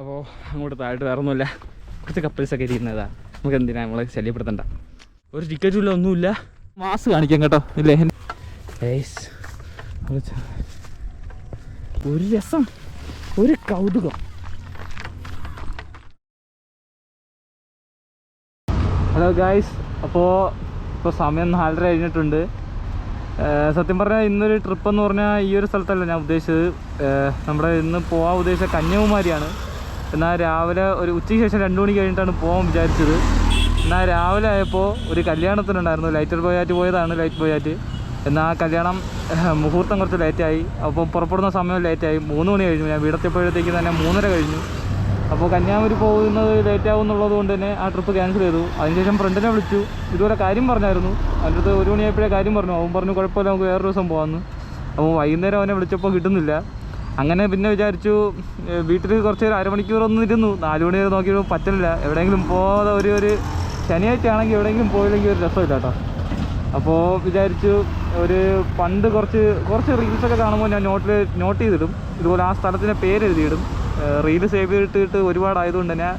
അപ്പോൾ അങ്ങോട്ട് താഴോട്ട് വേറെ ഒന്നുമില്ല കുറച്ച് കപ്പിൾസൊക്കെ ഇരിക്കുന്നതാ. നമുക്ക് എന്തിനാ നമ്മളെ ശല്യപ്പെടുത്തണ്ട. ഒരു ടിക്കറ്റും ഇല്ല ഒന്നുമില്ല. മാസ് കാണിക്കാം കേട്ടോ ഇല്ലേ. ഒരു രസം ഒരു കൗതുകം. ഹലോ ഗായ്സ് അപ്പോൾ ഇപ്പോൾ സമയം നാലര കഴിഞ്ഞിട്ടുണ്ട്. സത്യം പറഞ്ഞാൽ ഇന്നൊരു ട്രിപ്പ് എന്ന് പറഞ്ഞാൽ ഈ ഒരു സ്ഥലത്തല്ല ഞാൻ ഉദ്ദേശിച്ചത്. നമ്മുടെ ഇന്ന് പോകാൻ ഉദ്ദേശിച്ച കന്യാകുമാരിയാണ്. എന്നാൽ രാവിലെ ഒരു ഉച്ചയ്ക്ക് ശേഷം രണ്ട് മണി കഴിഞ്ഞിട്ടാണ് പോകാൻ വിചാരിച്ചത്. എന്നാൽ രാവിലെ ആയപ്പോൾ ഒരു കല്യാണത്തിനുണ്ടായിരുന്നു. ലൈറ്റർ ബോയാറ്റ് പോയതാണ് ലൈറ്റ് ബോയാറ്റ് എന്നാൽ ആ കല്യാണം മുഹൂർത്തം കുറച്ച് ലേറ്റായി അപ്പോൾ പുറപ്പെടുന്ന സമയം ലേറ്റായി മൂന്ന് മണി കഴിഞ്ഞു. ഞാൻ വീടെത്തിയപ്പോഴത്തേക്ക് തന്നെ മൂന്നര കഴിഞ്ഞു. അപ്പോൾ കന്യാകുമാരി പോകുന്നത് ലേറ്റ് ആവും എന്നുള്ളത് കൊണ്ട് തന്നെ ആ ട്രിപ്പ് ക്യാൻസൽ ചെയ്തു. അതിനുശേഷം ഫ്രണ്ടിനെ വിളിച്ചു. ഇതുപോലെ കാര്യം പറഞ്ഞായിരുന്നു. അതിന്റെ അടുത്ത് ഒരു മണിയായപ്പോഴേ കാര്യം പറഞ്ഞു. അവൻ പറഞ്ഞു കുഴപ്പമില്ല നമുക്ക് വേറൊരു ദിവസം പോകാമെന്ന് അപ്പോൾ വൈകുന്നേരം അവനെ വിളിച്ചപ്പോൾ കിട്ടുന്നില്ല. അങ്ങനെ പിന്നെ വിചാരിച്ചു വീട്ടിൽ കുറച്ച് നേരം അരമണിക്കൂർ ഒന്ന് ഇരുന്നു. നാല് മണി വരെ നോക്കിയപ്പോൾ പറ്റില്ല എവിടെയെങ്കിലും പോകാതെ ഒരു ഒരു ശനിയാഴ്ച ആണെങ്കിൽ എവിടെയെങ്കിലും പോയില്ലെങ്കിൽ ഒരു രസമില്ല കേട്ടോ അപ്പോൾ വിചാരിച്ചു ഒരു പണ്ട് കുറച്ച് കുറച്ച് റീൽസൊക്കെ കാണുമ്പോൾ ഞാൻ നോട്ടിൽ നോട്ട് ചെയ്തിടും. ഇതുപോലെ ആ സ്ഥലത്തിന്റെ പേര് എഴുതിയിടും. റീൽ സേവ് ചെയ്തിട്ടിട്ട് ഒരുപാടായതുകൊണ്ട് തന്നെ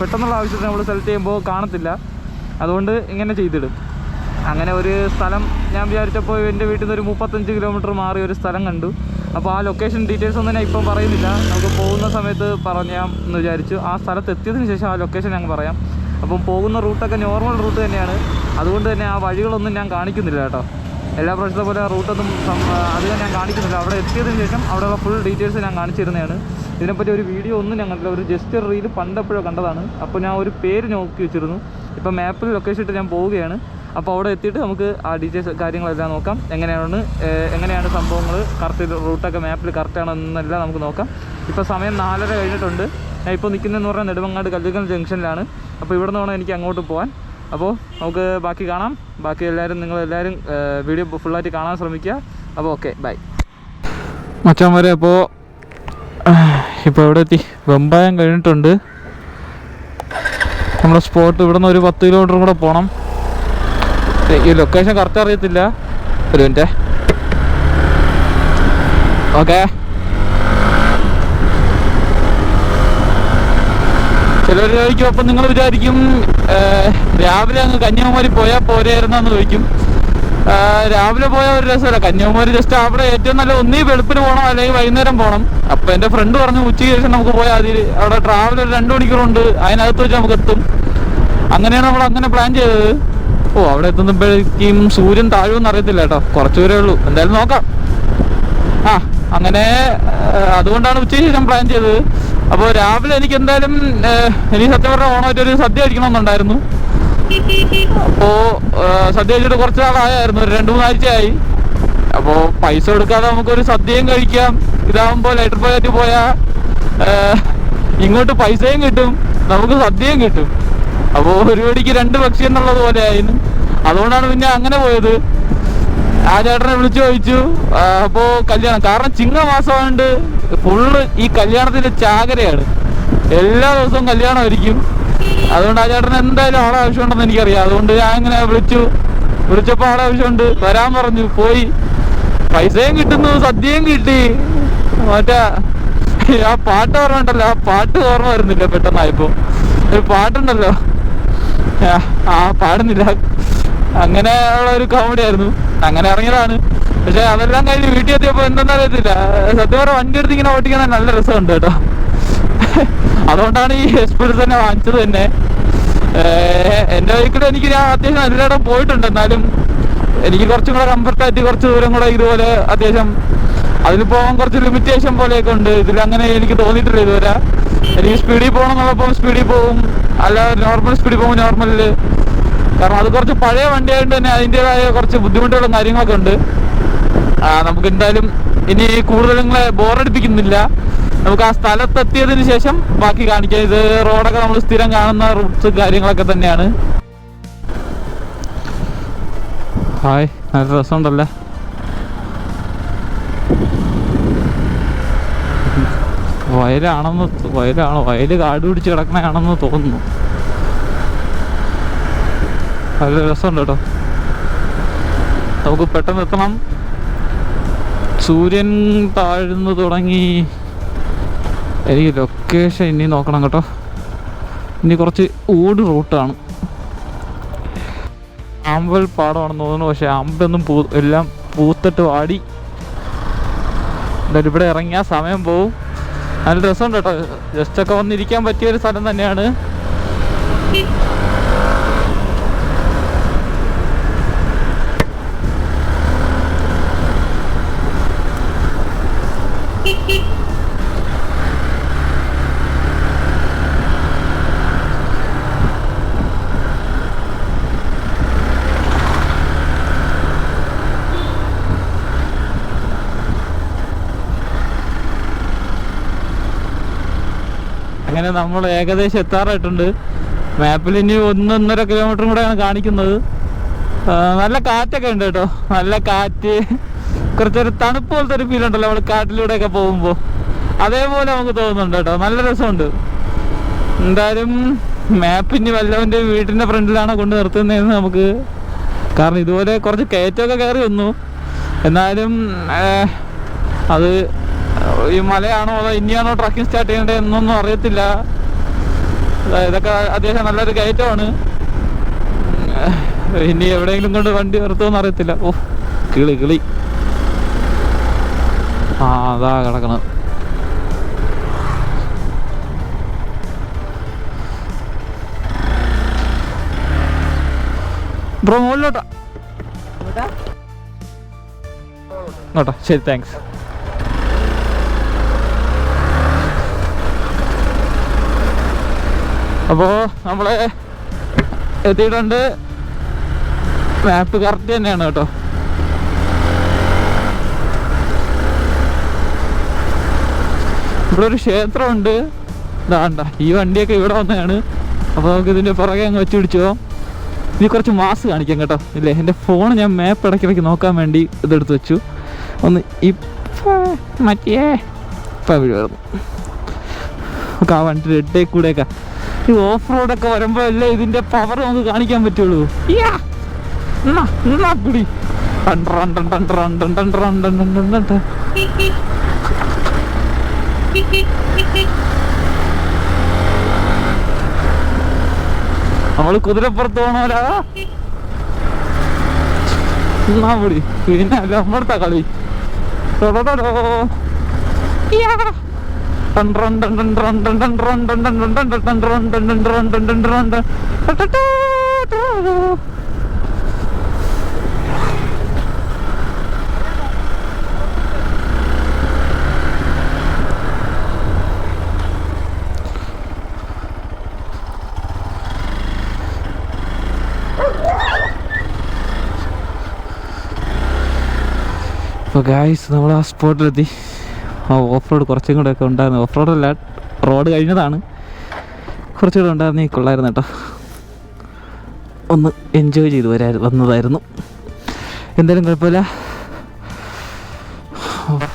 പെട്ടെന്നുള്ള ആവശ്യത്തിന് നമ്മൾ സെലക്ട് ചെയ്യുമ്പോൾ കാണത്തില്ല. അതുകൊണ്ട് ഇങ്ങനെ ചെയ്തിടും. അങ്ങനെ ഒരു സ്ഥലം ഞാൻ വിചാരിച്ചപ്പോൾ എന്റെ വീട്ടിൽ നിന്ന് ഒരു മുപ്പത്തഞ്ച് കിലോമീറ്റർ മാറി ഒരു സ്ഥലം കണ്ടു. അപ്പോൾ ആ ലൊക്കേഷൻ ഡീറ്റെയിൽസ് ഒന്നും ഞാൻ ഇപ്പം പറയുന്നില്ല. നമുക്ക് പോകുന്ന സമയത്ത് പറയാം എന്ന് വിചാരിച്ചു. ആ സ്ഥലത്ത് എത്തിയതിന് ശേഷം ആ ലൊക്കേഷൻ ഞങ്ങൾ പറയാം. അപ്പം പോകുന്ന റൂട്ടൊക്കെ നോർമൽ റൂട്ട് തന്നെയാണ്. അതുകൊണ്ട് തന്നെ ആ വഴികളൊന്നും ഞാൻ കാണിക്കുന്നില്ല കേട്ടോ. എല്ലാ പ്രാവശ്യത്തെ പോലെ റൂട്ടൊന്നും അധികം ഞാൻ കാണിക്കുന്നില്ല. അവിടെ എത്തിയതിന് ശേഷം അവിടെയുള്ള ഫുൾ ഡീറ്റെയിൽസ് ഞാൻ കാണിച്ചിരുന്നതാണ്. ഇതിനെപ്പറ്റി ഒരു വീഡിയോ ഒന്നും കണ്ടില്ല. ഒരു ജസ്റ്റ് റീൽ പണ്ടപ്പോഴോ കണ്ടതാണ്. അപ്പോൾ ഞാൻ ഒരു പേര് നോക്കി വെച്ചിരുന്നു. ഇപ്പം മാപ്പിൽ ലൊക്കേഷൻ ഇട്ട് ഞാൻ പോവുകയാണ്. അപ്പോൾ അവിടെ എത്തിയിട്ട് നമുക്ക് ആ ഡീറ്റെയിൽസ് കാര്യങ്ങളെല്ലാം നോക്കാം. എങ്ങനെയാണ് എങ്ങനെയാണ് സംഭവങ്ങൾ കറക്റ്റ് റൂട്ടൊക്കെ മാപ്പിൽ കറക്റ്റ് ആണോ എന്നെല്ലാം നമുക്ക് നോക്കാം. ഇപ്പോൾ സമയം നാലര കഴിഞ്ഞിട്ടുണ്ട്. ഞാൻ ഇപ്പോൾ നിൽക്കുന്നതെന്ന് പറഞ്ഞാൽ നെടുമങ്ങാട് കല്ലുകൽ ജംഗ്ഷനിലാണ്. അപ്പോൾ ഇവിടെ നിന്ന് എനിക്ക് അങ്ങോട്ട് പോകാൻ അപ്പോൾ നമുക്ക് ബാക്കി കാണാം. ബാക്കി എല്ലാവരും നിങ്ങളെല്ലാവരും വീഡിയോ ഫുള്ളായിട്ട് കാണാൻ ശ്രമിക്കുക. അപ്പോൾ ഓക്കെ ബൈ മച്ചാന്മാരെ അപ്പോൾ ഇപ്പോൾ ഇവിടെ എത്തി? വെമ്പായം കഴിഞ്ഞിട്ടുണ്ട്. നമ്മുടെ സ്പോട്ട് ഇവിടെ നിന്ന് ഒരു പത്ത് കിലോമീറ്റർ കൂടെ പോകണം ഈ ലൊക്കേഷൻ കറക്റ്റ് അറിയത്തില്ല. ഒരു മിനിറ്റ് ഓക്കെ ചിലർ ചോദിക്കും അപ്പം നിങ്ങൾ വിചാരിക്കും രാവിലെ അങ്ങ് കന്യാകുമാരി പോയാൽ പോരായിരുന്നെന്ന് ചോദിക്കും രാവിലെ പോയ ഒരു രസമല്ല. കന്യാകുമാരി ജസ്റ്റ് അവിടെ ഏറ്റവും നല്ല ഒന്നീ വെളുപ്പിന് പോകണം അല്ലെങ്കിൽ വൈകുന്നേരം പോകണം അപ്പൊ എന്റെ ഫ്രണ്ട് പറഞ്ഞു ഉച്ചയ്ക്ക് ശേഷം നമുക്ക് പോയാൽ അതിൽ അവിടെ ട്രാവൽ ഒരു മണിക്കൂറുണ്ട്. അതിനകത്ത് വെച്ച് നമുക്ക് എത്തും. അങ്ങനെയാണ് നമ്മൾ അങ്ങനെ പ്ലാൻ ചെയ്തത്. ഓ അവിടെ എത്തുമ്പോഴേക്കും സൂര്യൻ താഴുമെന്ന് അറിയത്തില്ല കേട്ടോ. കുറച്ചു ദൂരേ ഉള്ളൂ. എന്തായാലും നോക്കാം. ആ അങ്ങനെ അതുകൊണ്ടാണ് ഉച്ചയ്ക്ക് ശേഷം പ്ലാൻ ചെയ്തത്. അപ്പോൾ രാവിലെ എനിക്ക് എന്തായാലും എനിക്ക് സത്യം പറഞ്ഞ ഓണമായിട്ട് ഒരു സദ്യ കഴിക്കണമെന്നുണ്ടായിരുന്നു. അപ്പോ സദ്യ കഴിച്ചിട്ട് കുറച്ച് നാളായായിരുന്നു. ഒരു രണ്ട് മൂന്നാഴ്ചയായി. അപ്പോ പൈസ കൊടുക്കാതെ നമുക്കൊരു സദ്യയും കഴിക്കാം. ഇതാവുമ്പോ ലൈറ്റർ പോയാറ്റ് പോയാ ഇങ്ങോട്ട് പൈസയും കിട്ടും. നമുക്ക് സദ്യയും കിട്ടും. അപ്പോ ഒരു വടിക്ക് രണ്ട് പക്ഷി എന്നുള്ളത് പോലെ ആയിരുന്നു അതുകൊണ്ടാണ് പിന്നെ അങ്ങനെ പോയത്. ആ ചേട്ടനെ വിളിച്ചു ചോദിച്ചു. അപ്പോ കല്യാണം. കാരണം ചിങ്ങമാസമായോണ്ട് ഫുള്ള് ഈ കല്യാണത്തിന്റെ ചാകരയാണ്. എല്ലാ ദിവസവും കല്യാണമായിരിക്കും. അതുകൊണ്ട് ആ ചേട്ടന് എന്തായാലും ആളെ ആവശ്യമുണ്ടെന്ന് എനിക്കറിയാം. അതുകൊണ്ട് ഞാൻ ഇങ്ങനെ വിളിച്ചു. വിളിച്ചപ്പോൾ ആളെ ആവശ്യമുണ്ട്. വരാൻ പറഞ്ഞു. പോയി. പൈസയും കിട്ടുന്നു സദ്യയും കിട്ടി. മറ്റേ ആ പാട്ട് ഓർമ്മ ഉണ്ടല്ലോ ആ പാട്ട് ഓർമ്മ വരുന്നില്ല പെട്ടെന്നായപ്പോ. ഒരു പാട്ടുണ്ടല്ലോ. ആ, പാടുന്നില്ല. അങ്ങനെ ഉള്ള ഒരു കോമഡി ആയിരുന്നു. അങ്ങനെ ഇറങ്ങിയതാണ്. പക്ഷെ അതെല്ലാം കഴിഞ്ഞ് വീട്ടിൽ എത്തിയപ്പോ എന്തെന്ന് അറിയത്തില്ല. സത്യം പറഞ്ഞ വണ്ടി എടുത്ത് ഇങ്ങനെ ഓടിക്കാൻ നല്ല രസമുണ്ട് കേട്ടോ. അതുകൊണ്ടാണ് ഈ എക്സ്പീരിയൻസ് തന്നെ വാങ്ങിച്ചത് തന്നെ എന്റെ ബൈക്കിൽ എനിക്ക് ഞാൻ അത്യാവശ്യം എല്ലായിടം പോയിട്ടുണ്ട്. എന്നാലും എനിക്ക് കുറച്ചും കൂടെ കംഫർട്ടായിട്ട് കുറച്ച് ദൂരം കൂടെ ഇതുപോലെ അത്യാവശ്യം അതിൽ പോകാൻ കുറച്ച് ലിമിറ്റേഷൻ പോലെയൊക്കെ ഉണ്ട്. ഇതിൽ അങ്ങനെ എനിക്ക് തോന്നിയിട്ടില്ല ഇതുവരെ. എനിക്ക് സ്പീഡിൽ പോകണം എന്നുള്ളപ്പോൾ സ്പീഡിൽ പോകും അല്ല നോർമൽ സ്പീഡിൽ പോകും നോർമലിൽ കാരണം അത് കുറച്ച് പഴയ വണ്ടിയായതുകൊണ്ട് തന്നെ അതിന്റെതായ കുറച്ച് ബുദ്ധിമുട്ടുകളും കാര്യങ്ങളൊക്കെ ഉണ്ട്. നമുക്ക് എന്തായാലും ഇനി കൂടുതൽ നിങ്ങളെ ബോറടിപ്പിക്കുന്നില്ല നമുക്ക് ആ സ്ഥലത്തെത്തിയതിന് ശേഷം ബാക്കി കാണിക്കാം. ഇത് റോഡൊക്കെ നമ്മൾ സ്ഥിരം കാണുന്ന റൂട്ട്സ് കാര്യങ്ങളൊക്കെ തന്നെയാണ്. ഹായ് നല്ല രസമുണ്ടല്ലേ? വയലാണെന്ന് വയലാണ്. വയൽ കാട് പിടിച്ച് കിടക്കണയാണെന്ന് തോന്നുന്നു. നല്ല രസമുണ്ട് കേട്ടോ നമുക്ക് പെട്ടെന്ന് എത്തണം. സൂര്യൻ താഴ്ന്നു തുടങ്ങി. എനിക്ക് ലൊക്കേഷൻ ഇനി നോക്കണം കേട്ടോ. ഇനി കുറച്ച് ഊട് റൂട്ടാണ് ആമ്പൽ പാടമാണെന്ന് തോന്നുന്നു. പക്ഷെ അമ്പലൊന്നും പൂ എല്ലാം പൂത്തിട്ട് വാടി. ഇവിടെ ഇറങ്ങിയാൽ സമയം പോവും. നല്ല രസമുണ്ട് കേട്ടോ. ജസ്റ്റ് ഒക്കെ വന്നിരിക്കാൻ പറ്റിയ ഒരു സ്ഥലം തന്നെയാണ്. അങ്ങനെ നമ്മൾ ഏകദേശം എത്താറായിട്ടുണ്ട്. മാപ്പിൽ ഇനി ഒന്നൊന്നര കിലോമീറ്ററും കൂടെയാണ് കാണിക്കുന്നത്. നല്ല കാറ്റൊക്കെ ഉണ്ട് കേട്ടോ. നല്ല കാറ്റ്. കുറച്ചൊരു തണുപ്പ് പോലത്തെ ഒരു ഫീൽ ഉണ്ടല്ലോ നമ്മൾ കാട്ടിലൂടെയൊക്കെ പോകുമ്പോൾ അതേപോലെ നമുക്ക് തോന്നുന്നുണ്ട് കേട്ടോ. നല്ല രസമുണ്ട്. എന്തായാലും മാപ്പ് ഇനി വല്ലവന്റെ വീട്ടിന്റെ ഫ്രണ്ടിലാണ് കൊണ്ട് നിർത്തുന്നതെന്ന് നമുക്ക് കാരണം ഇതുപോലെ കുറച്ച് കയറ്റമൊക്കെ കയറി വന്നു. എന്നാലും അത് ഈ മലയാണോ അതോ ഇനിയാണോ ട്രക്കിംഗ് സ്റ്റാർട്ട് ചെയ്യേണ്ടത് എന്നൊന്നും അറിയത്തില്ല. ഇതൊക്കെ അത്യാവശ്യം നല്ലൊരു കയറ്റമാണ്. ഇനി എവിടെയെങ്കിലും കൊണ്ട് വണ്ടി നിർത്തുമെന്ന് അറിയത്തില്ല. ഓ കിളി കിളി. ആ അതാ കിടക്കണത്. ബ്രോ മുകളിലോട്ടാ. ഇങ്ങോട്ടാ ശരി താങ്ക്സ് അപ്പോൾ നമ്മൾ എത്തിയിട്ടുണ്ട്. മാപ്പ് കറക്റ്റ് തന്നെയാണ് കേട്ടോ. ഇവിടെ ഒരു ക്ഷേത്രമുണ്ട്. ഇതാണ്ട ഈ വണ്ടിയൊക്കെ ഇവിടെ വന്നതാണ്. അപ്പോൾ നമുക്ക് ഇതിന്റെ പുറകെ അങ്ങ് വെച്ച് പിടിച്ചോ ഇനി കുറച്ച് മാസ് കാണിക്കാം കേട്ടോ. ഇല്ലേ എന്റെ ഫോൺ ഞാൻ മാപ്പ് ഇടയ്ക്കിടയ്ക്ക് നോക്കാൻ വേണ്ടി ഇതെടുത്ത് വെച്ചു. ഒന്ന് ഇപ്പം മറ്റേ ഇപ്പം വീട് വരുന്നു നമുക്ക് ആ വണ്ടി റെഡേ കൂടെയൊക്കെ ഈ ഓഫ് റോഡൊക്കെ വരുമ്പോഴല്ലേ ഇതിന്റെ പവർ നമുക്ക് കാണിക്കാൻ പറ്റുള്ളൂ കുടി നമ്മൾ കുതിരപ്പുറത്ത് പോണോരാ പിടി പിന്നെ നമ്മുടെ കളി തുടടോ യാ guys, nawala spot ready. Off road കുറച്ചും കൂടെ ഒക്കെ ഉണ്ടായിരുന്നു. ഓഫ് റോഡല്ല റോഡ് കഴിഞ്ഞതാണ്. കുറച്ചുകൂടെ ഉണ്ടായിരുന്നു കൊള്ളായിരുന്നു കേട്ടോ. ഒന്ന് എൻജോയ് ചെയ്ത് വരാ വന്നതായിരുന്നു. എന്തായാലും കുഴപ്പമില്ല.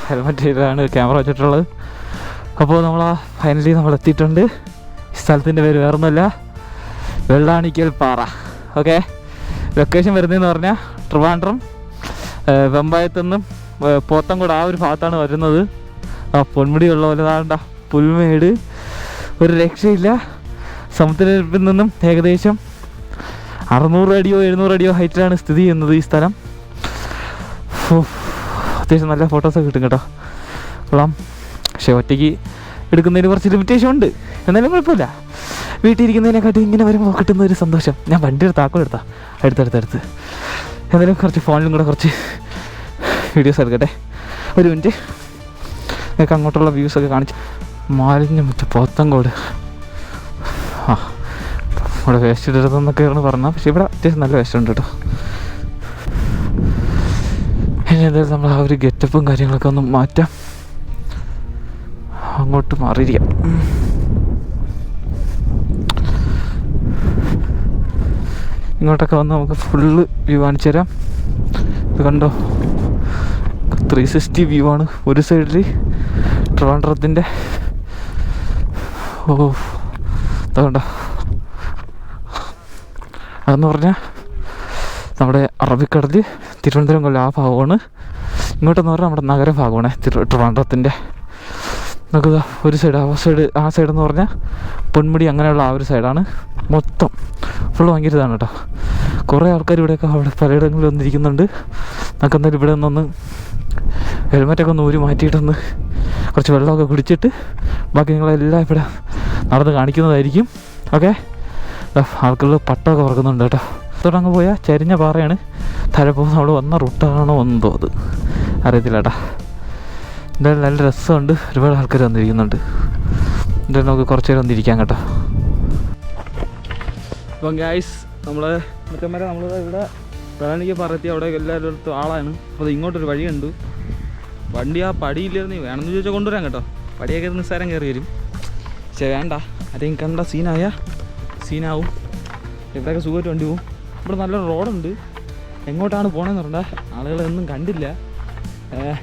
ഹെൽമെറ്റ് ചെയ്താണ് ക്യാമറ വെച്ചിട്ടുള്ളത്. അപ്പോൾ നമ്മൾ ആ ഫൈനലി നമ്മൾ എത്തിയിട്ടുണ്ട്. സ്ഥലത്തിന്റെ പേര് വേറൊന്നുമല്ല. വെള്ളാണിക്കൽ പാറ. ഓക്കെ ലൊക്കേഷൻ വരുന്നതെന്ന് പറഞ്ഞാൽ ട്രിവാൻഡ്രം വെമ്പായത്തുനിന്നും പോത്തൻകുട് ആ ഒരു ഭാഗത്താണ് വരുന്നത്. ആ പൊന്മുടി ഉള്ള പോലെ താണ്ട പുൽമേട്. ഒരു രക്ഷയില്ല. സമുദ്രനിരപ്പിൽ നിന്നും ഏകദേശം അറുന്നൂറ് അടിയോ എഴുന്നൂറ് അടിയോ ഹൈറ്റിലാണ് സ്ഥിതി ചെയ്യുന്നത് ഈ സ്ഥലം. അത്യാവശ്യം നല്ല ഫോട്ടോസൊക്കെ കിട്ടും കേട്ടോ. കൊള്ളാം. പക്ഷെ ഒറ്റയ്ക്ക് എടുക്കുന്നതിന് കുറച്ച് ലിമിറ്റേഷൻ ഉണ്ട്. എന്നാലും കുഴപ്പമില്ല. വീട്ടിൽ ഇരിക്കുന്നതിനെക്കാട്ടി ഇങ്ങനെ വരുമ്പോൾ കിട്ടുന്ന ഒരു സന്തോഷം. ഞാൻ വണ്ടിയുടെ താക്കോൽ എടുത്താ. അടുത്തടുത്തടുത്ത് എന്തായാലും കുറച്ച് ഫോണിലും കൂടെ കുറച്ച് വീഡിയോസ് എടുക്കട്ടെ. ഒരു മിനിറ്റ് നിങ്ങൾക്ക് അങ്ങോട്ടുള്ള വ്യൂസ് വ്യൂസൊക്കെ കാണിച്ച് മാലിന്യം മറ്റേ പോത്തങ്കോട് ആ ഇവിടെ വേസ്റ്റ് ഇടരുതെന്നൊക്കെയാണ് പറഞ്ഞത്. പക്ഷെ ഇവിടെ അത്യാവശ്യം നല്ല വേസ്റ്റ് ഉണ്ട് കേട്ടോ. ഇനി എന്തായാലും നമ്മൾ ആ ഒരു ഗെറ്റപ്പും കാര്യങ്ങളൊക്കെ ഒന്ന് മാറ്റാം. അങ്ങോട്ട് മാറിയിരിക്കാം. ഇങ്ങോട്ടൊക്കെ വന്ന് നമുക്ക് ഫുള്ള് വ്യൂ കാണിച്ചു തരാം. ഇത് കണ്ടോ? ത്രീ സിക്സ്റ്റി വ്യൂ ആണ്. ഒരു സൈഡിൽ ട്രിവാൻഡ്രത്തിന്റെ ഓ അതുകൊണ്ട. അതെന്ന് പറഞ്ഞാൽ നമ്മുടെ അറബിക്കടൽ തിരുവനന്തപുരം കൊല്ലം ആ ഭാഗമാണ്. ഇങ്ങോട്ടെന്ന് പറഞ്ഞാൽ നമ്മുടെ നഗരഭാഗമാണ് തിരു ട്രിവാൻഡ്രത്തിന്റെ. നമുക്ക് ഒരു സൈഡ് ആ സൈഡ് ആ സൈഡ് എന്ന് പറഞ്ഞാൽ പൊന്മുടി അങ്ങനെയുള്ള ആ ഒരു സൈഡാണ് മൊത്തം ഫുള്ള് ഭയങ്കര ഇതാണ് കേട്ടോ. കുറേ ആൾക്കാർ ഇവിടെയൊക്കെ അവിടെ പലയിടങ്ങളിൽ വന്നിരിക്കുന്നുണ്ട്. നമുക്ക് എന്തായാലും ഇവിടെ നിന്നൊന്ന് ഹെൽമെറ്റൊക്കെ ഒന്ന് ഊരി മാറ്റിയിട്ടൊന്ന് കുറച്ച് വെള്ളമൊക്കെ കുടിച്ചിട്ട് ബാക്കി നിങ്ങളെല്ലാം ഇവിടെ നടന്ന് കാണിക്കുന്നതായിരിക്കും. ഓക്കെ ആൾക്കാർ പട്ടമൊക്കെ പറക്കുന്നുണ്ട് കേട്ടോ. തുടങ്ങ് പോയാൽ ചരിഞ്ഞ പാറയാണ്. താഴെ നമ്മൾ വന്ന റൂട്ടാണോ എന്തോ അത്. അറിയത്തില്ല കേട്ടാ. എന്തായാലും നല്ല രസമുണ്ട്. ഒരുപാട് ആൾക്കാർ വന്നിരിക്കുന്നുണ്ട്. എന്തായാലും നമുക്ക് കുറച്ച് നേരം വന്നിരിക്കാം കേട്ടോ. അപ്പം ഗായ്സ് നമ്മൾ മറ്റന്മാരെ നമ്മൾ ഇവിടെ വേണമെങ്കിൽ പറത്തി അവിടെ എല്ലാവരുടെ ആളാണ്. അപ്പോൾ ഇങ്ങോട്ടൊരു വഴിയുണ്ട്. വണ്ടി ആ പടിയില്ലായിരുന്നു വേണമെന്ന് ചോദിച്ചാൽ കൊണ്ടുവരാം കേട്ടോ. പടിയൊക്കെ നിസ്സാരം കയറി വരും. പക്ഷേ വേണ്ട. ആരെയും കണ്ട സീനായ. സീനാവും. ഇവിടെയൊക്കെ സുഖമായിട്ട് വണ്ടി പോവും. ഇവിടെ നല്ലൊരു റോഡുണ്ട്. എങ്ങോട്ടാണ് പോകണമെന്ന് പറഞ്ഞാൽ ആളുകളൊന്നും കണ്ടില്ല.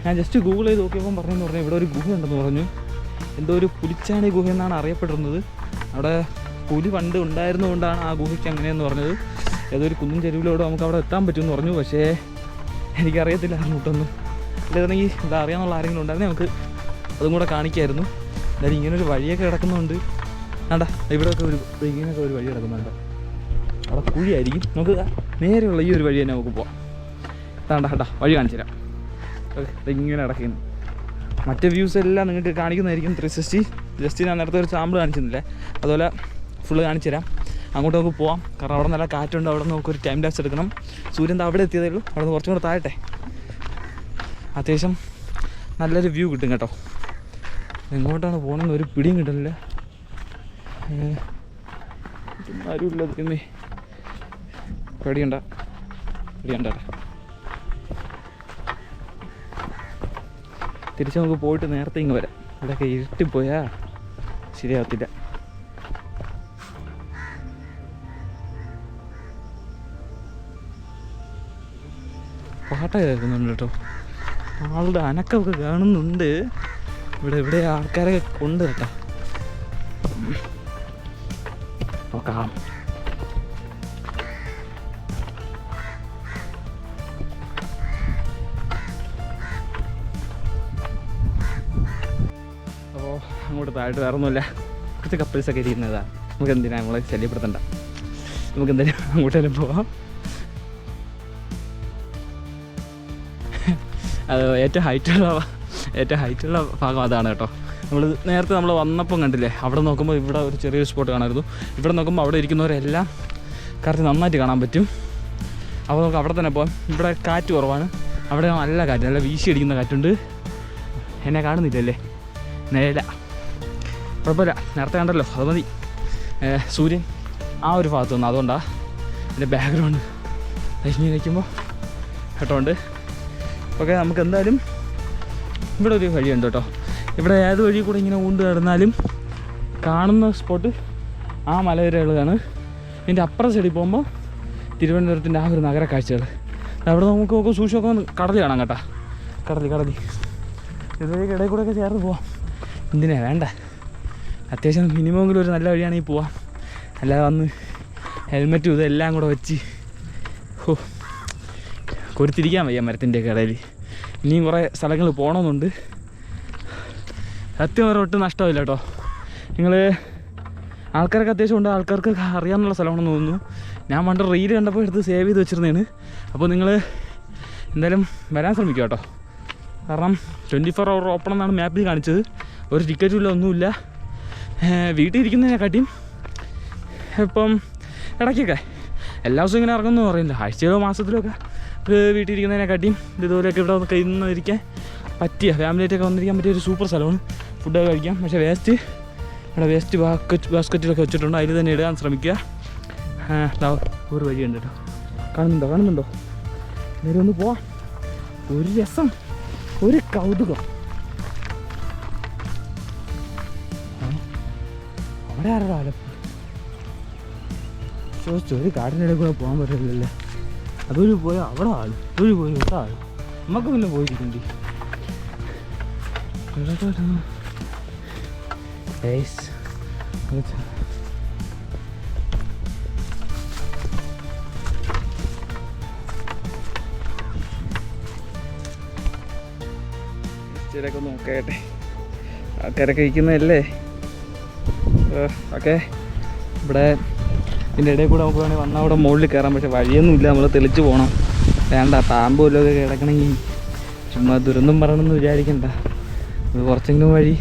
ഞാൻ ജസ്റ്റ് ഗൂഗിൾ ചെയ്ത് നോക്കിയപ്പോൾ പറഞ്ഞെന്ന് പറഞ്ഞാൽ ഇവിടെ ഒരു ഗുഹ ഉണ്ടെന്ന് പറഞ്ഞു. എന്തോ ഒരു പുലിച്ചാണി ഗുഹ എന്നാണ് അറിയപ്പെട്ടിരുന്നത്. അവിടെ പുലി പണ്ട് ഉണ്ടായിരുന്നുകൊണ്ടാണ് ആ ഗുഹയ്ക്ക് അങ്ങനെയെന്ന് പറഞ്ഞത്. ഏതോ ഒരു കുന്നിൻ ചെരുവിലൂടെ നമുക്ക് അവിടെ എത്താൻ പറ്റുമെന്ന് പറഞ്ഞു. പക്ഷേ എനിക്കറിയത്തില്ല അങ്ങോട്ടൊന്നും ഇല്ലായിരുന്നെങ്കിൽ ഇത് അറിയാന്നുള്ള ആരെങ്കിലും ഉണ്ടായിരുന്നെങ്കിൽ നമുക്ക് അതും കൂടെ കാണിക്കായിരുന്നു. എന്തായാലും ഇങ്ങനൊരു വഴിയൊക്കെ കിടക്കുന്നുണ്ട്. വേണ്ട ഇവിടെയൊക്കെ ഒരു ഇങ്ങനെയൊക്കെ ഒരു വഴി കിടക്കുന്നുണ്ട്. അവിടെ കുഴിയായിരിക്കും. നമുക്ക് നേരെയുള്ള ഈ ഒരു വഴി തന്നെ നമുക്ക് പോവാം. വേണ്ട കേട്ടാ വഴി കാണിച്ചു തരാം. ഓക്കെ, ഇങ്ങനെ കിടക്കുന്നു. മറ്റേ വ്യൂസ് എല്ലാം നിങ്ങൾക്ക് കാണിക്കുന്നതായിരിക്കും ത്രീ സിക്സ്റ്റി. ജസ്റ്റ് ഞാൻ നേരത്തെ ഒരു സാമ്പിൾ കാണിച്ചിരുന്നില്ലേ? അതുപോലെ ഫുള്ള് കാണിച്ചു തരാം. അങ്ങോട്ട് നമുക്ക് പോവാം. കാരണം അവിടെ നല്ല കാറ്റുണ്ട്. അവിടെ നമുക്ക് ഒരു ടൈം ലാപ്സ് എടുക്കണം. സൂര്യൻ അവിടെ എത്തിയതേ ഉള്ളൂ. അവിടെ നിന്ന് കുറച്ചും കൂടെ താഴട്ടെ. അത്യാവശ്യം നല്ലൊരു വ്യൂ കിട്ടും കേട്ടോ. എങ്ങോട്ടാണ് പോകണമെന്ന് ഒരു പിടിയും കിട്ടുന്നില്ല. ആരുമില്ല ദൈവമേ പേടിയുണ്ട. പേടിയണ്ട. തിരിച്ച് നമുക്ക് പോയിട്ട് നേരത്തെ ഇങ്ങ് വരാം. ഇവിടെയൊക്കെ ഇരുട്ടിപ്പോയാ ശരിയാവത്തില്ല. പാട്ട കേൾക്കുന്നുണ്ട് കേട്ടോ. ആളുടെ അനക്കമൊക്കെ കാണുന്നുണ്ട്. ഇവിടെ ഇവിടെ ആൾക്കാരൊക്കെ കൊണ്ട് കേട്ടോ. നോക്കാം. അപ്പോൾ അങ്ങോട്ട് താഴോട്ട് വേറെ ഒന്നുമില്ല കുറച്ച് കപ്പിൾസൊക്കെ ഇരിക്കുന്നതാ. നമുക്ക് എന്തിനാ നമ്മളെ ശല്യപ്പെടുത്തണ്ട? നമുക്ക് എന്തായാലും അങ്ങോട്ടേലും പോവാം. അത് ഏറ്റവും ഹൈറ്റുള്ള ഏറ്റവും ഹൈറ്റുള്ള ഭാഗം അതാണ് കേട്ടോ. നമ്മൾ നേരത്തെ നമ്മൾ വന്നപ്പം കണ്ടില്ലേ അവിടെ നോക്കുമ്പോൾ ഇവിടെ ഒരു ചെറിയൊരു സ്പോട്ട് കാണാമായിരുന്നു ഇവിടെ നോക്കുമ്പോൾ അവിടെ ഇരിക്കുന്നവരെല്ലാം കറക്റ്റ് നന്നായിട്ട് കാണാൻ പറ്റും. അപ്പോൾ നമുക്ക് അവിടെ തന്നെ പോകാം ഇവിടെ കാറ്റ് കുറവാണ്. അവിടെ നല്ല കാറ്റ് നല്ല വീശി അടിക്കുന്ന കാറ്റുണ്ട്. എന്നെ കാണുന്നില്ലല്ലേ? നേല കുഴപ്പമില്ല. നേരത്തെ കണ്ടല്ലോ അത് മതി. സൂര്യൻ ആ ഒരു ഭാഗത്ത് നിന്ന് അതുകൊണ്ടാണ് എന്റെ ബാക്ക്ഗ്രൗണ്ട് കഴിഞ്ഞ് നിൽക്കുമ്പോൾ കേട്ടോണ്ട് ഓക്കെ നമുക്ക് എന്തായാലും ഇവിടെ ഒരു വഴിയുണ്ട് കേട്ടോ ഇവിടെ ഏത് വഴി കൂടെ ഇങ്ങനെ ഊണ്ട് കിടന്നാലും കാണുന്ന സ്പോട്ട് ആ മലവരകളാണ് ഇതിന്റെ അപ്പുറം സൈഡിൽ പോകുമ്പോൾ തിരുവനന്തപുരത്തിന്റെ ആ ഒരു നഗര കാഴ്ചകൾ അവിടെ നമുക്ക് നോക്കും സൂക്ഷിച്ചൊക്കെ ഒന്ന് കടൽ കാണാം കേട്ടോ. കടൽ കടൽ ഇതുവഴി ഇടയിൽ കൂടെ ഒക്കെ ചേർന്ന് പോവാം. എന്തിനാ വേണ്ട. അത്യാവശ്യം മിനിമമെങ്കിലും ഒരു നല്ല വഴിയാണെങ്കിൽ പോവാം. അല്ലാതെ വന്ന് ഹെൽമെറ്റും ഇതെല്ലാം കൂടെ വെച്ച് ഹോ. കൊരുത്തിരിക്കാൻ വയ്യ മരത്തിന്റെ കടയിൽ. ഇനിയും കുറേ സ്ഥലങ്ങൾ പോകണമെന്നുണ്ട്. സത്യം പറഞ്ഞാൽ ഒട്ടും നഷ്ടമില്ല കേട്ടോ. നിങ്ങൾ ആൾക്കാരൊക്കെ അത്യാവശ്യം ഉണ്ട്. ആൾക്കാർക്ക് അറിയാമെന്നുള്ള സ്ഥലമാണെന്ന് തോന്നുന്നു. ഞാൻ പണ്ട് റീൽ കണ്ടപ്പോൾ എടുത്ത് സേവ് ചെയ്ത് വെച്ചിരുന്നതാണ്. അപ്പോൾ നിങ്ങൾ എന്തായാലും വരാൻ ശ്രമിക്കുക കേട്ടോ. കാരണം ട്വന്റി ഫോർ അവർ ഓപ്പൺ എന്നാണ് മാപ്പിൽ കാണിച്ചത്. ഒരു ടിക്കറ്റും ഇല്ല ഒന്നുമില്ല. വീട്ടിൽ ഇരിക്കുന്നതിനെക്കാട്ടിയും ഇപ്പം ഇടയ്ക്കൊക്കെ. എല്ലാ ദിവസവും ഇങ്ങനെ ഇറങ്ങുന്നു പറയില്ല ആഴ്ചയിലോ മാസത്തിലോ ഒക്കെ. ഒരു വീട്ടിലിരിക്കുന്നതിനെക്കാട്ടിയും ഇതുപോലെയൊക്കെ ഇവിടെ ഒന്ന് ഇരിക്കാൻ പറ്റിയ ഫാമിലിയായിട്ടൊക്കെ വന്നിരിക്കാൻ പറ്റിയ ഒരു സൂപ്പർ സ്ഥലമാണ്. ഫുഡൊക്കെ കഴിക്കാം. പക്ഷേ വേസ്റ്റ് ഇവിടെ വേസ്റ്റ് ബാസ്ക്കറ്റ് ബാസ്ക്കറ്റിലൊക്കെ വെച്ചിട്ടുണ്ട്. അതിൽ തന്നെ ഇടാൻ ശ്രമിക്കുക. ഒരു വഴി വഴിയുണ്ട് കേട്ടോ. കാണുന്നുണ്ടോ? കാണുന്നുണ്ടോ? നേരെ ഒന്ന് പോവാം. ഒരു രസം ഒരു കൗതുകം. അവിടെ ആരുടെ ആലപ്പുഴ? ചോദിച്ചു ഒരു കാടിനിടയിൽ കൂടെ പോകാൻ പറ്റില്ലല്ലേ അതൊരു പോയ അവിടെ ആൾ. ഒരു പോയി ഇവിടെ ആൾ. നമുക്ക് പിന്നെ പോയിരിക്കണ്ടി. ഇച്ചിരിയൊക്കെ നോക്കട്ടെ. ആൾക്കാരൊക്കെ ഇരിക്കുന്നതല്ലേ? ഓക്കെ. ഇവിടെ ഇതിന്റെ ഇടയിൽ കൂടെ നമുക്ക് വേണമെങ്കിൽ വന്നാൽ അവിടെ മുകളിൽ കയറാം പക്ഷേ വഴിയൊന്നും ഇല്ല നമ്മൾ തെളിച്ച് പോകണം വേണ്ട പാമ്പ് വല്ലതൊക്കെ കിടക്കണമെങ്കിൽ ചുമ്മാ ദുരന്തം പറയണമെന്ന് വിചാരിക്കണ്ട. അത് കുറച്ചെങ്കിലും വഴി.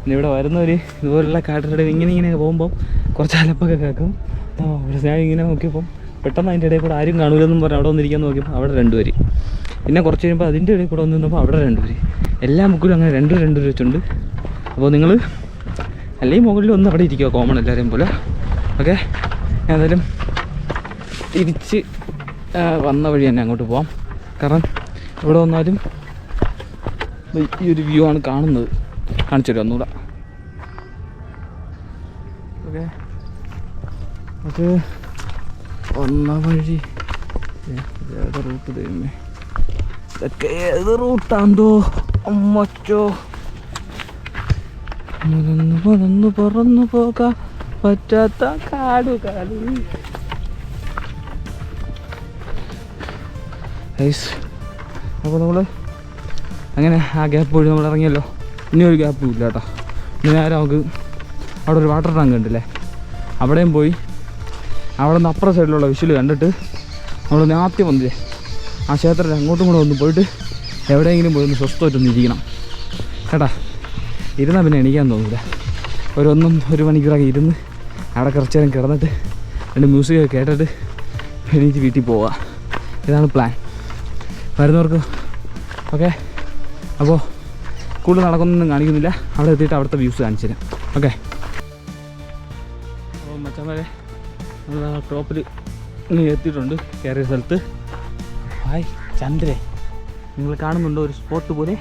പിന്നെ ഇവിടെ വരുന്നവർ ഇതുപോലുള്ള കാട്ടിലൂടെ ഇങ്ങനെ ഇങ്ങനെ പോകുമ്പോൾ കുറച്ച് അലപ്പൊക്കെ കേൾക്കും. ഞാൻ ഇങ്ങനെ നോക്കിയപ്പോൾ പെട്ടെന്ന് അതിന്റെ ഇടയിൽ കൂടെ ആരും കാണൂലെന്നും പറഞ്ഞ് അവിടെ വന്നിരിക്കാൻ നോക്കിയപ്പോൾ അവിടെ രണ്ടുപേര്. പിന്നെ കുറച്ച് കഴിയുമ്പോൾ അതിന്റെ ഇടയിൽ കൂടെ വന്ന് നിന്നപ്പോൾ അവിടെ രണ്ടുപേര്. എല്ലാ മുക്കിലും അങ്ങനെ രണ്ടും രണ്ടുപേർ വെച്ചുണ്ട് അപ്പോൾ നിങ്ങൾ അല്ലെങ്കിൽ മുകളിൽ ഒന്ന് അവിടെ ഇരിക്കുക കോമൺ എല്ലാവരെയും പോലെ. ഓക്കെ ഏതായാലും തിരിച്ച് വന്ന വഴി തന്നെ അങ്ങോട്ട് പോവാം. കാരണം ഇവിടെ വന്നാലും ഈ ഒരു വ്യൂ ആണ് കാണുന്നത്. കാണിച്ചു തരും ഒന്നുകൂടെ? ഓക്കെ. അത് വന്ന വഴി. ഏത് റൂട്ട് തരുന്നേ ഇതൊക്കെ ഏത് റൂട്ടാന്തോ അമ്മച്ചോ. പറന്നു പറന്നു പോകാൻ പറ്റാത്ത കാടുകാലി ഐസ് അപ്പോൾ നമ്മൾ അങ്ങനെ ആ ഗ്യാപ്പ് വഴി നമ്മൾ ഇറങ്ങിയല്ലോ. ഇനി ഒരു ഗ്യാപ്പും ഇല്ല കേട്ടോ ഇനി നേരം നമുക്ക് അവിടെ ഒരു വാട്ടർ ടാങ്ക് ഉണ്ടല്ലേ? അവിടെയും പോയി അവിടെ നിന്ന് അപ്പുറ സൈഡിലുള്ള വിഷുവൽ കണ്ടിട്ട് നമ്മൾ നേരത്തെ വന്നില്ലേ? ആ ക്ഷേത്രത്തിൽ അങ്ങോട്ടും കൂടെ ഒന്ന് പോയിട്ട് എവിടെയെങ്കിലും പോയി ഒന്ന് സ്വസ്ഥമായിട്ടൊന്ന് ഇരിക്കണം. കേട്ടാ? ഇരുന്നാൽ പിന്നെ എണീക്കാൻ തോന്നില്ല ഒരു ഒന്നും ഒരു മണിക്കൂറൊക്കെ ഇരുന്ന് അവിടെ കുറച്ച് നേരം കിടന്നിട്ട് രണ്ട് മ്യൂസിക് കേട്ടിട്ട് എനിക്ക് വീട്ടിൽ പോവാം. ഇതാണ് പ്ലാൻ വരുന്നവർക്ക് ഓക്കെ അപ്പോൾ കൂടുതൽ നടക്കുന്നൊന്നും കാണിക്കുന്നില്ല. അവിടെ എത്തിയിട്ട് അവിടുത്തെ വ്യൂസ് കാണിച്ചു തരാം. ഓക്കെ അപ്പോൾ മച്ചന്മാരെ നമ്മൾ ടോപ്പിൽ എത്തിയിട്ടുണ്ട്. കയറിയ സ്ഥലത്ത്. ഹായ് ചന്ദ്രേ. നിങ്ങൾ കാണുന്നുണ്ടോ ഒരു സ്പോട്ട് പോലെ?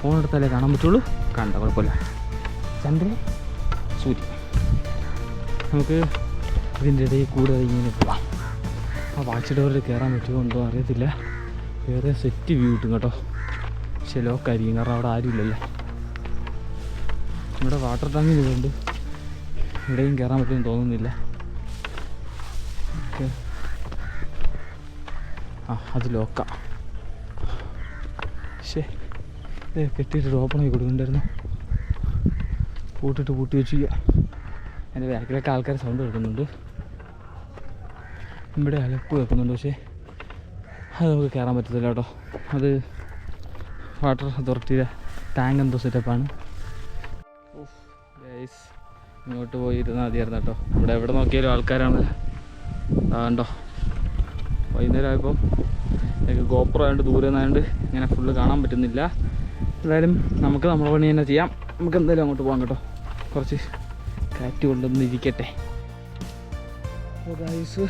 ഫോൺ എടുത്താലേ കാണാൻ പറ്റുള്ളൂ. കണ്ട കുഴപ്പമില്ല. ചന്ദ്രേ സൂര്യൻ നമുക്ക് ഇതിന്റെ ഇടയിൽ കൂടെ ഇങ്ങനെ പോവാം. ആ വാച്ച് ഡോറിൽ കയറാൻ പറ്റുമോ എന്തോ അറിയത്തില്ല. വേറെ സെറ്റ് വ്യൂ കിട്ടും കേട്ടോ. പക്ഷേ ലോക്കായിരിക്കും കാരണം അവിടെ ആരുമില്ലല്ലോ ഇവിടെ വാട്ടർ ടാങ്കിൽ ഇതുണ്ട് ഇവിടെയും കയറാൻ പറ്റുമെന്ന് തോന്നുന്നില്ല. ആ അത് ലോക്ക ശേ കെട്ടിയിട്ട് ഓപ്പൺ ആയി കൊടുക്കണ്ടായിരുന്നു പൂട്ടിട്ട് പൂട്ടി വെച്ചില്ല എന്റെ ബാക്കിലൊക്കെ ആൾക്കാർ സൗണ്ട് കേൾക്കുന്നുണ്ട്. ഇവിടെ അലപ്പ് വെക്കുന്നുണ്ട് പക്ഷേ അത് നമുക്ക് കയറാൻ പറ്റത്തില്ല കേട്ടോ. അത് വാട്ടർ അതോറിറ്റിയുടെ ടാങ്ക് എന്തോ സെറ്റപ്പാണ് ഇങ്ങോട്ട് പോയി ഇരുന്നാൽ മതിയായിരുന്നു കേട്ടോ. ഇവിടെ എവിടെ നോക്കിയാലും ആൾക്കാരാണ്. ആ കണ്ടോ? വൈകുന്നേരം ആയപ്പോൾ എനിക്ക് ഗോപ്രോ ആയതുകൊണ്ട് ദൂരെ നിന്നായതുകൊണ്ട് ഇങ്ങനെ ഫുള്ള് കാണാൻ പറ്റുന്നില്ല. എന്തായാലും നമുക്ക് നമ്മുടെ പണി തന്നെ ചെയ്യാം. നമുക്ക് എന്തായാലും അങ്ങോട്ട് പോകാം കേട്ടോ. കുറച്ച് കാറ്റ് കൊണ്ടൊന്നിരിക്കട്ടെ ഗൈസ്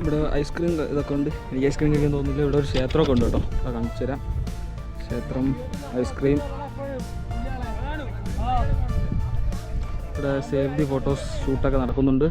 ഇവിടെ ഐസ്ക്രീം ഇതൊക്കെ ഉണ്ട്. എനിക്ക് ഐസ്ക്രീം കഴിക്കാൻ തോന്നുന്നില്ല. ഇവിടെ ഒരു ക്ഷേത്രമൊക്കെ ഉണ്ട് കേട്ടോ. അത് കാണിച്ചു തരാം. ക്ഷേത്രം ഐസ്ക്രീം. ഇവിടെ സേവ് ദി ഫോട്ടോസ് ഷൂട്ടൊക്കെ നടക്കുന്നുണ്ട്.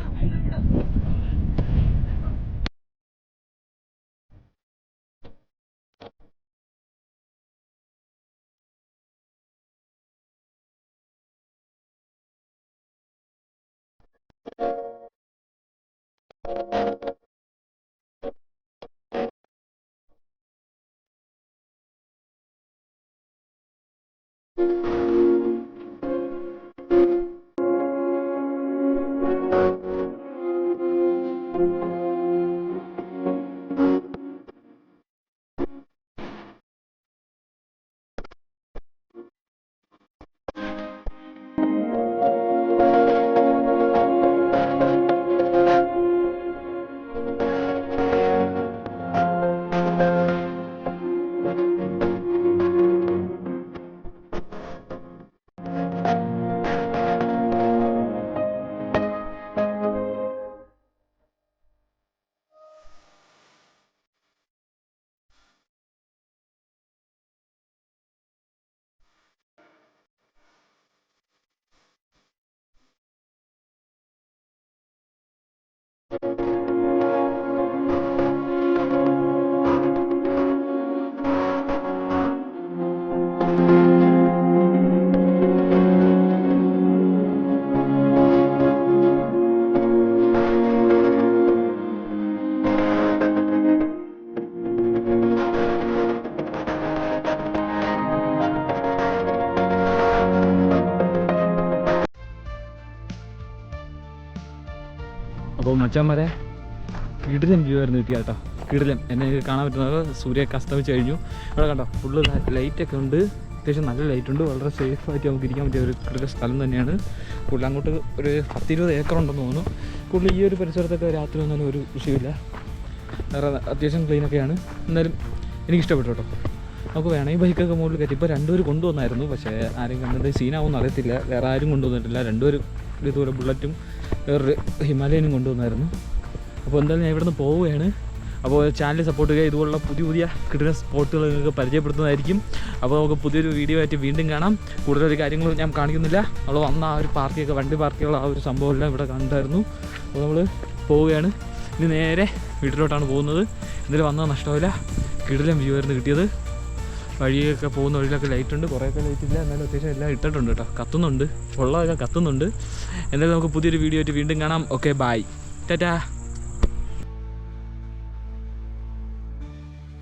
മച്ചാന്മാരെ കിടിലം വ്യൂ ആയിരുന്നു കിട്ടിയ കേട്ടോ. കിടിലം എന്നെ കാണാൻ പറ്റുന്നത് സൂര്യ അസ്തമിച്ച് കഴിഞ്ഞു. അവിടെ കണ്ടോ? ഫുള്ള് ലൈറ്റൊക്കെ ഉണ്ട്. അത്യാവശ്യം നല്ല ലൈറ്റ് ഉണ്ട്. വളരെ സേഫ് ആയിട്ട് നമുക്ക് ഇരിക്കാൻ പറ്റിയ ഒരു കിടില സ്ഥലം തന്നെയാണ്. കൂടുതൽ അങ്ങോട്ട് ഒരു പത്തിരുപത് ഏക്കർ ഉണ്ടെന്ന് തോന്നുന്നു. കൂടുതൽ ഈ ഒരു പരിസരത്തൊക്കെ രാത്രി ഒന്നും ഒരു വിഷയമില്ല. വേറെ അത്യാവശ്യം ക്ലീനൊക്കെയാണ് എന്നാലും എനിക്ക് ഇഷ്ടപ്പെട്ടു കേട്ടോ. നമുക്ക് വേണമെങ്കിൽ ബൈക്കൊക്കെ മുകളിൽ കയറ്റി. ഇപ്പോൾ രണ്ടുപേർ കൊണ്ടുവന്നായിരുന്നു. പക്ഷേ ആരും കണ്ടിട്ട് സീനാവും അറിയത്തില്ല. വേറെ ആരും കൊണ്ടുവന്നിട്ടില്ല. രണ്ടുപേരും ഇതുപോലെ ബുള്ളറ്റും വേറൊരു ഹിമാലയനും കൊണ്ടുവന്നായിരുന്നു. അപ്പോൾ എന്തായാലും ഞാൻ ഇവിടുന്ന് പോവുകയാണ്. അപ്പോൾ ചാനൽ സപ്പോർട്ട് ചെയ്യുക. ഇതുപോലുള്ള പുതിയ പുതിയ കിട്ടുന്ന സ്പോട്ടുകൾ നിങ്ങൾക്ക് പരിചയപ്പെടുത്തുന്നതായിരിക്കും. അപ്പോൾ നമുക്ക് പുതിയൊരു വീഡിയോ ആയിട്ട് വീണ്ടും കാണാം. കൂടുതൽ കാര്യങ്ങളും ഞാൻ കാണിക്കുന്നില്ല. നമ്മൾ വന്ന ആ ഒരു പാർക്കിയൊക്കെ വണ്ടി പാർക്കിയുള്ള ആ ഒരു സംഭവമെല്ലാം ഇവിടെ കണ്ടായിരുന്നു അപ്പോൾ നമ്മൾ പോവുകയാണ്. ഇനി നേരെ വീട്ടിലോട്ടാണ് പോകുന്നത്. ഇതിൽ വന്നാൽ നഷ്ടമില്ല. കിടിലം വ്യൂ ആയിരുന്നു കിട്ടിയത്. വഴിയൊക്കെ പോകുന്ന വഴിയിലൊക്കെ ലൈറ്റ് ഉണ്ട്. കുറേയൊക്കെ ലൈറ്റ് ഇല്ല. എന്നാലും അത്യാവശ്യം എല്ലാം ഇട്ടിട്ടുണ്ട് കേട്ടോ. കത്തുന്നുണ്ട്. ഉള്ളതൊക്കെ കത്തുന്നുണ്ട്. എന്തായാലും നമുക്ക് പുതിയൊരു വീഡിയോ ആയിട്ട് വീണ്ടും കാണാം. Okay bye Tata